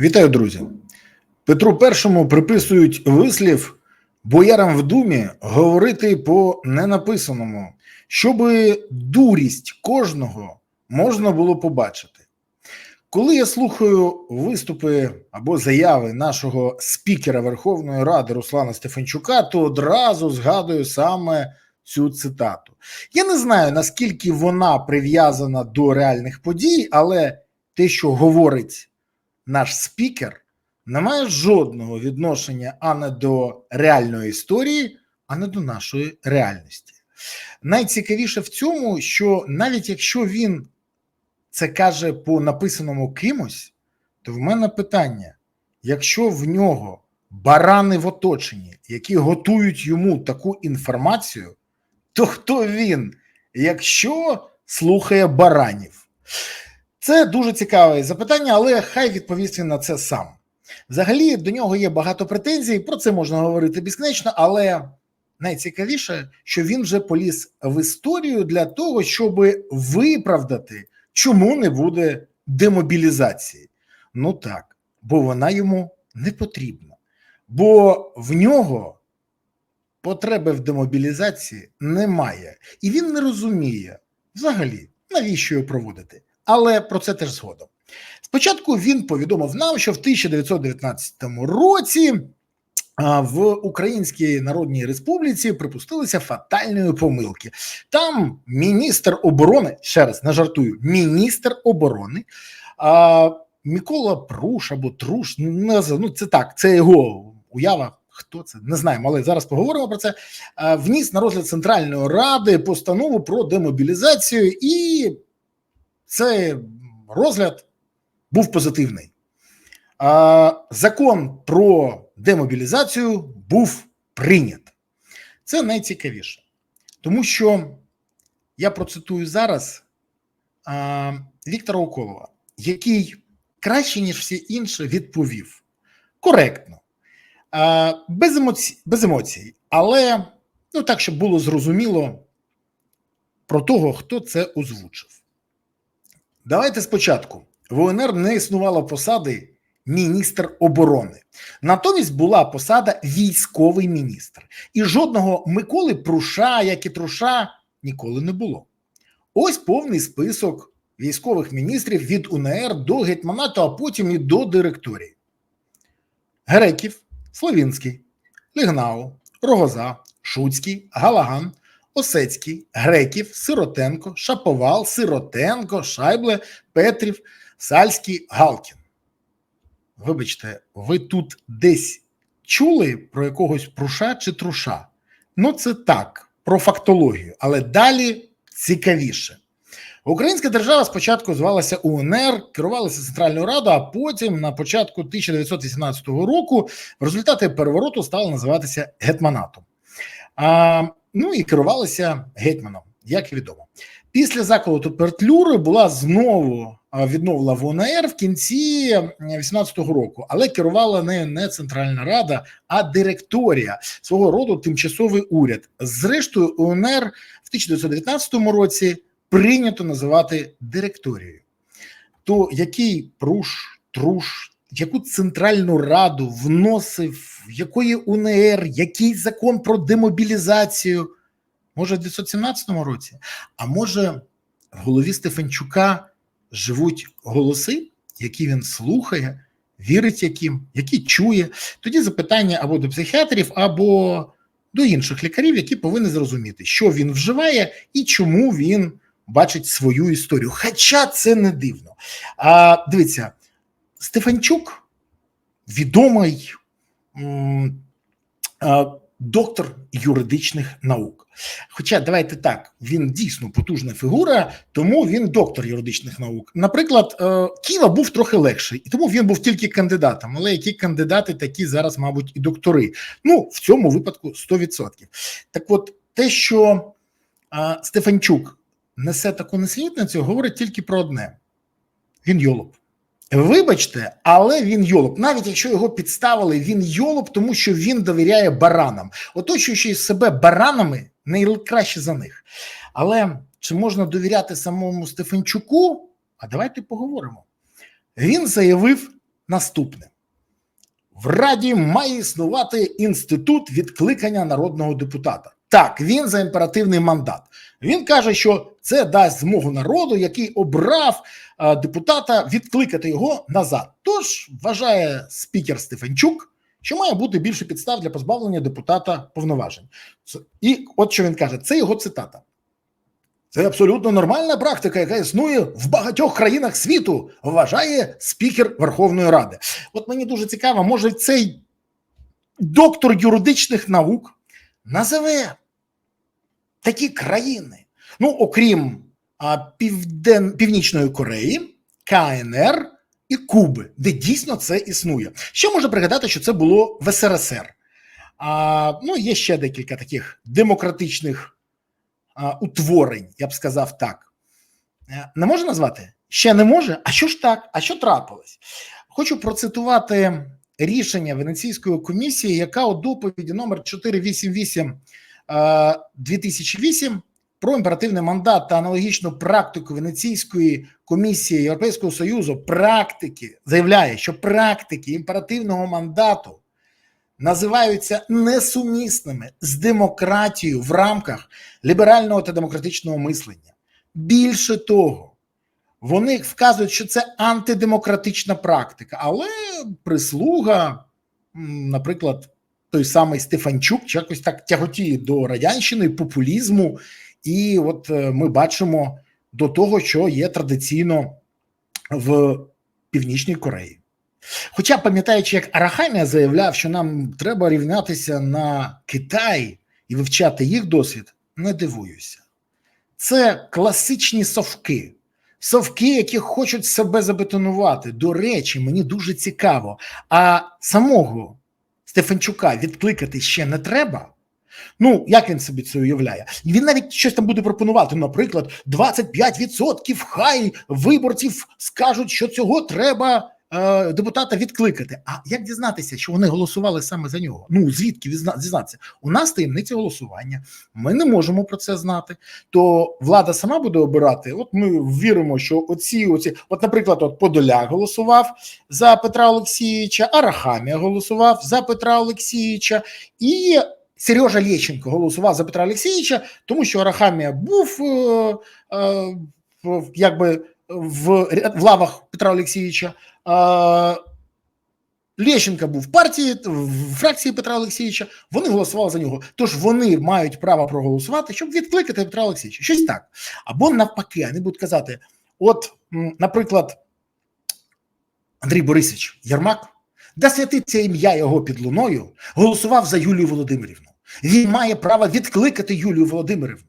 Вітаю, друзі. Петру І приписують вислів боярам в думі говорити по ненаписаному, щоб дурість кожного можна було побачити. Коли я слухаю виступи або заяви нашого спікера Верховної Ради Руслана Стефанчука, то одразу згадую саме цю цитату. Я не знаю наскільки вона прив'язана до реальних подій, але те, що говорить наш спікер, не має жодного відношення а не до реальної історії, а не до нашої реальності. Найцікавіше в цьому, що навіть якщо він це каже по написаному кимось, то в мене питання: якщо в нього барани в оточенні, які готують йому таку інформацію, то хто він, якщо слухає баранів? Це дуже цікаве запитання, але хай відповість він на це сам. Взагалі до нього є багато претензій, про це можна говорити безкінечно, але найцікавіше, що він вже поліз в історію для того, щоб виправдати, чому не буде демобілізації. Ну так, бо вона йому не потрібна, бо в нього потреби в демобілізації немає, і він не розуміє взагалі, навіщо його проводити. Але про це теж згодом. Спочатку він повідомив нам, що в 1919 році в Українській Народній Республіці припустилися фатальної помилки. Там міністр оборони, ще раз не жартую, міністр оборони а, Микола Пруш або Труш, не ну це так, це його уява. Хто це не знаємо, але зараз поговоримо про це. Вніс на розгляд Центральної ради постанову про демобілізацію, і цей розгляд був позитивний. Закон про демобілізацію був прийнят. Це найцікавіше, тому що я процитую зараз а, Віктора Уколова, який краще, ніж всі інші, відповів коректно, а, без, емоцій, без емоцій, але ну так, щоб було зрозуміло про того, хто це озвучив. Давайте спочатку. В УНР не існувало посади міністр оборони. Натомість була посада військовий міністр. І жодного Миколи Пруша, як і Труша, ніколи не було. Ось повний список військових міністрів від УНР до гетьманату, а потім і до директорії: Греків, Словінський, Лігнау, Рогоза, Шуцький, Галаган, Осецький, Греків, Сиротенко, Шаповал, Сиротенко, Шайбле, Петрів, Сальський, Галкін. Вибачте, ви тут десь чули про якогось пруша чи труша? Ну, це так, про фактологію, але далі цікавіше. Українська держава спочатку звалася УНР, керувалася Центральною Радою, а потім на початку 1918 року в результаті перевороту стала називатися гетьманатом. А, Ну і керувалися гетьманом, як відомо. Після заколоту Пертлюри була знову відновлена в УНР в кінці 18-го року, але керувала нею не Центральна Рада, а директорія свого роду тимчасовий уряд. Зрештою, УНР в 1919 році прийнято називати директорією. То який пруш, труш, яку центральну раду вносив, якої УНР, який закон про демобілізацію? Може, в 1917 році, а може, в голові Стефанчука живуть голоси, які він слухає, вірить яким, які чує. Тоді запитання або до психіатрів, або до інших лікарів, які повинні зрозуміти, що він вживає і чому він бачить свою історію. Хоча це не дивно. А дивіться, Стефанчук відомий. Доктор юридичних наук. Хоча давайте так, він дійсно потужна фігура, тому він доктор юридичних наук. Наприклад, е, Ківа був трохи легший, і тому він був тільки кандидатом. Але які кандидати, такі зараз, мабуть, і доктори. Ну в цьому випадку 100%. Так, от те, що Стефанчук несе таку несвітницю, говорить тільки про одне: він йолоп. Вибачте, але він йолоп. Навіть якщо його підставили, він йолоп, тому що він довіряє баранам, оточуючи себе баранами найкраще за них. Але чи можна довіряти самому Стефанчуку? А давайте поговоримо. Він заявив наступне: в Раді має існувати інститут відкликання народного депутата. Так, він за імперативний мандат. Він каже, що це дасть змогу народу, який обрав е, депутата, відкликати його назад. Тож вважає спікер Стефанчук, що має бути більше підстав для позбавлення депутата повноважень. І от що він каже: це його цитата. Це абсолютно нормальна практика, яка існує в багатьох країнах світу, вважає спікер Верховної Ради. От мені дуже цікаво, може цей доктор юридичних наук назове такі країни, ну окрім а, Півден... Північної Кореї, КНР і Куби, де дійсно це існує. Ще можна пригадати, що це було в СРСР. А, ну, є ще декілька таких демократичних утворень, я б сказав так. Е, Не можу назвати? Ще не може. А що ж так? А що трапилось? Хочу процитувати рішення Венеційської комісії, яка у доповіді номер 488 е, 2008 про імперативний мандат та аналогічну практику Венеційської комісії Європейського Союзу практики заявляє, що практики імперативного мандату називаються несумісними з демократією в рамках ліберального та демократичного мислення. Більше того, вони вказують, що це антидемократична практика, але прислуга, наприклад, той самий Стефанчук, якось так тяготіє до радянщини, популізму, і от е, ми бачимо до того, що є традиційно в Північній Кореї. Хоча, пам'ятаючи, як Арахамія заявляв, що нам треба рівнятися на Китай і вивчати їх досвід, не дивуюся. Це класичні совки. Совки, які хочуть себе забетонувати. До речі, мені дуже цікаво. А самого Стефанчука відкликати ще не треба. Ну, як він собі це уявляє? Він навіть щось там буде пропонувати. Наприклад, 25% хай виборців скажуть, що цього треба е, депутата відкликати. А як дізнатися, що вони голосували саме за нього? Ну звідки дізнатися? У нас таємниця голосування. Ми не можемо про це знати. То влада сама буде обирати. От ми віримо, що оці, оці, от, наприклад, от Подоляк голосував за Петра Олексійовича, Арахамія голосував за Петра Олексійовича і. Сережа Лєченко голосував за Петра Олексійовича, тому що Арахамія був е, е, якби в, в лавах Петра Олексійовича. Лєщенка був в партії, в фракції Петра Олексійовича. Вони голосували за нього. Тож вони мають право проголосувати, щоб відкликати Петра Олексійовича. Щось так. Або навпаки, вони будуть казати: от, наприклад, Андрій Борисович Єрмак, да святиться ім'я його під луною, голосував за Юлію Володимирівну. Він має право відкликати Юлію Володимирівну.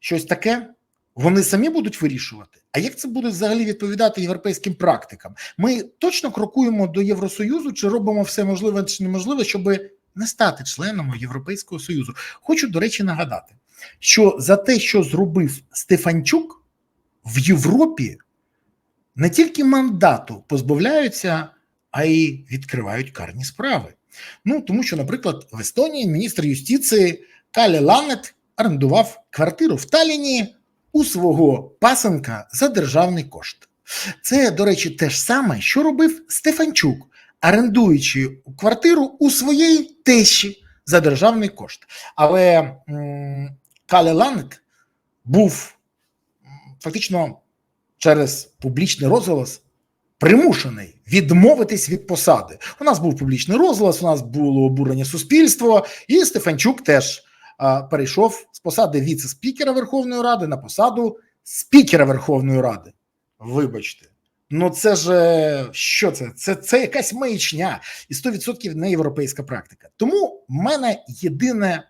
Щось таке вони самі будуть вирішувати. А як це буде взагалі відповідати європейським практикам? Ми точно крокуємо до Євросоюзу чи робимо все можливе чи неможливе, щоб не стати членом Європейського Союзу. Хочу, до речі, нагадати, що за те, що зробив Стефанчук в Європі, не тільки мандату позбавляються, а й відкривають карні справи. Ну тому що, наприклад, в Естонії міністр юстиції Калі Ланет орендував квартиру в Таліні у свого пасенка за державний кошт. Це, до речі, те ж саме, що робив Стефанчук, орендуючи квартиру у своєї тещі за державний кошт. Але м, Калі Ланет був фактично через публічний розголос примушений відмовитись від посади. У нас був публічний розголос, у нас було обурення суспільства, і Стефанчук теж перейшов з посади віце-спікера Верховної Ради на посаду спікера Верховної Ради. Вибачте. Ну, це ж е, що це? Це, це якась маячня і 100% не європейська практика. Тому в мене єдине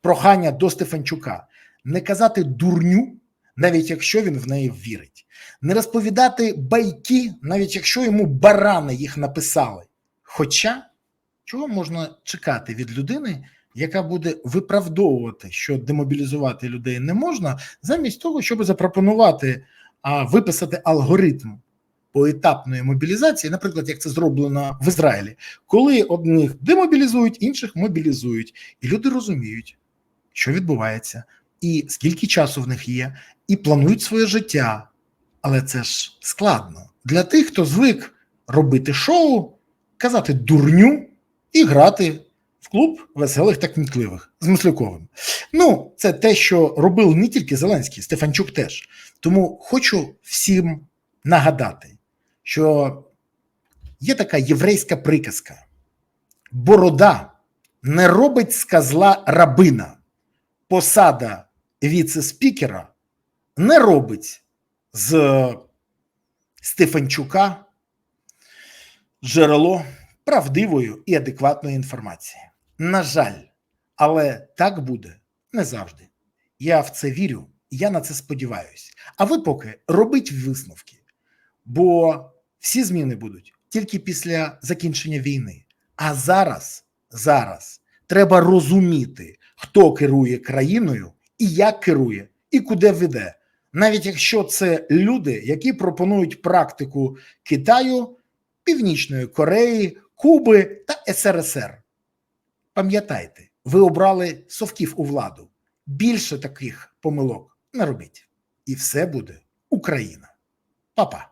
прохання до Стефанчука не казати дурню, навіть якщо він в неї вірить, не розповідати байки, навіть якщо йому барани їх написали. Хоча чого можна чекати від людини, яка буде виправдовувати, що демобілізувати людей не можна, замість того, щоб запропонувати а, виписати алгоритм поетапної мобілізації, наприклад, як це зроблено в Ізраїлі, коли одних демобілізують, інших мобілізують, і люди розуміють, що відбувається, і скільки часу в них є, і планують своє життя. Але це ж складно. Для тих, хто звик робити шоу, казати дурню і грати клуб веселих та кмітливих з Мисляковим. Ну, це те, що робив не тільки Зеленський, Стефанчук теж. Тому хочу всім нагадати, що є така єврейська приказка: борода не робить з козла рабина, посада віце-спікера не робить з Стефанчука джерело правдивої і адекватної інформації. На жаль, але так буде не завжди. Я в це вірю, я на це сподіваюся. А ви поки робіть висновки, бо всі зміни будуть тільки після закінчення війни. А зараз, зараз треба розуміти, хто керує країною і як керує, і куди веде. Навіть якщо це люди, які пропонують практику Китаю, Північної Кореї, Куби та СРСР. Пам'ятайте, ви обрали совків у владу. Більше таких помилок не робіть. І все буде Україна. Па-па.